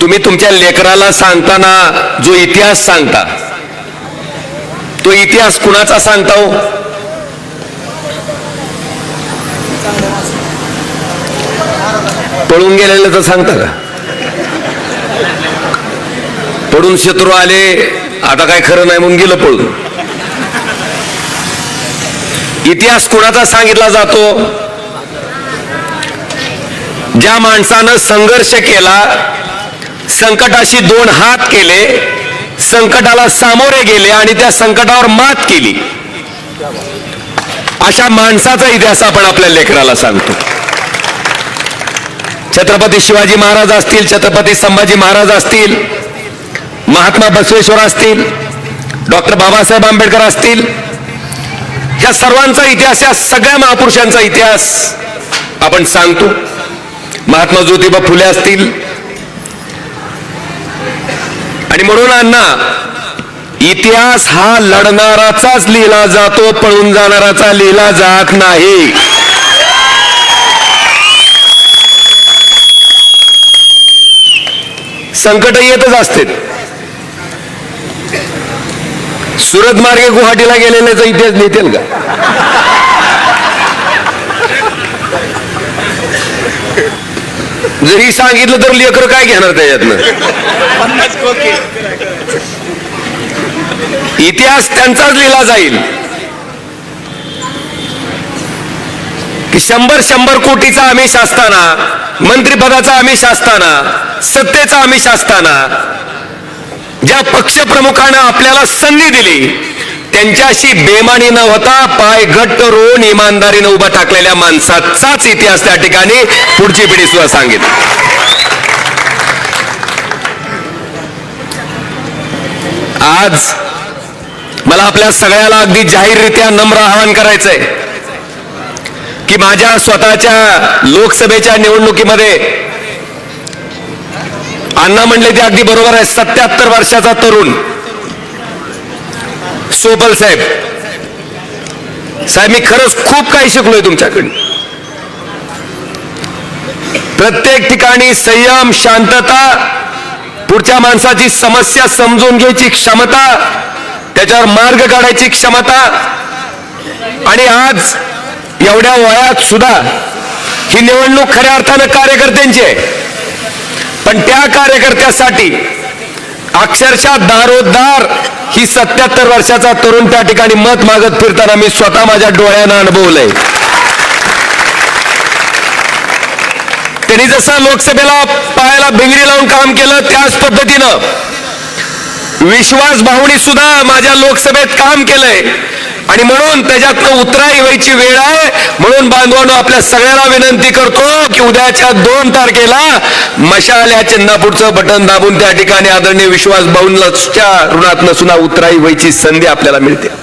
तुम्ही तुमच्या लेकराला सांगताना जो इतिहास सांगता तो इतिहास कुणाचा सांगता हो? पळून गेलेलं तर सांगता का? पडून शत्रू आले आता काय खरं नाही म्हणून गेलं पळून. इतिहास कुणाचा सांगितला जातो? ज्या माणसानं संघर्ष केला संकटाशी दोन हात केले संकटाला सामोरे गेले आणि त्या संकटावर मात केली. अशा माणसाचा इतिहास आपण आपल्या लेकराला सांगतो. छत्रपती शिवाजी महाराज असतील छत्रपती संभाजी महाराज असतील महात्मा बसवेश्वर असतील डॉक्टर बाबासाहेब आंबेडकर असतील या सर्वांचा इतिहास या सगळ्या महापुरुषांचा इतिहास आपण सांगतो. महात्मा ज्योतिबा फुले असतील आणि म्हणून अण्णा इतिहास हा लढणाराचाच लिहिला जातो पळून जाणाराचा लिहिला जात नाही. संकट येतच असते सुरत मार्गे गुवाहाटीला गेलेल्याचा इतिहास लिहितील का? जरी सांगितलं तर लेकर काय घेणार त्याच्यातनं? इतिहास त्यांचाच लिहिला जाईल. की शंभर शंभर कोटीचा आमिष असताना मंत्रिपदाचा आमिष असताना सत्तेचा आमिष असताना ज्या पक्षप्रमुखानं आपल्याला संधी दिली त्यांच्याशी बेमानी न होता पाय घट्ट रोवून इमानदारीनं उभा टाकलेल्या माणसाचाच इतिहास त्या ठिकाणी पुढची पिढी सुद्धा सांगितली. आज मला आपल्या सगळ्याला अगदी जाहीररित्या नम्र आवाहन करायचंय की माझ्या स्वतःच्या लोकसभेच्या निवडणुकीमध्ये अण्णा म्हणले ते अगदी बरोबर आहे सत्याहत्तर वर्षाचा तरुण सोबल साहेब. साहेब मी खरंच खूप काही शिकलोय तुमच्याकडून. प्रत्येक ठिकाणी संयम शांतता पुढच्या माणसाची समस्या समजून घ्यायची क्षमता त्याच्यावर मार्ग काढायची क्षमता. आणि आज एवढ्या वयात सुद्धा ही निवडणूक खऱ्या अर्थानं कार्यकर्त्यांची आहे. पण त्या कार्यकर्त्यासाठी अक्षरशः दारोदार ही सत्याहत्तर वर्षाचा तरुण त्या ठिकाणी मत मागत फिरताना मी स्वतः माझ्या डोळ्यानं अनुभवलंय. त्यांनी जसं लोकसभेला पायाला भिंगरी लावून काम केलं त्याच पद्धतीनं विश्वास भावनी सुद्धा माझ्या लोकसभेत काम केलंय. आणि म्हणून त्याच्यातनं उतराई व्हायची वेळ आहे. म्हणून बांधवांनो आपल्या सगळ्याला विनंती करतो की उद्याच्या दोन तारखेला मशाल या चिन्हापुढचं बटन दाबून त्या ठिकाणी आदरणीय विश्वास भाऊंच्या ऋणातनं सुद्धा उतराई व्हायची संधी आपल्याला मिळते.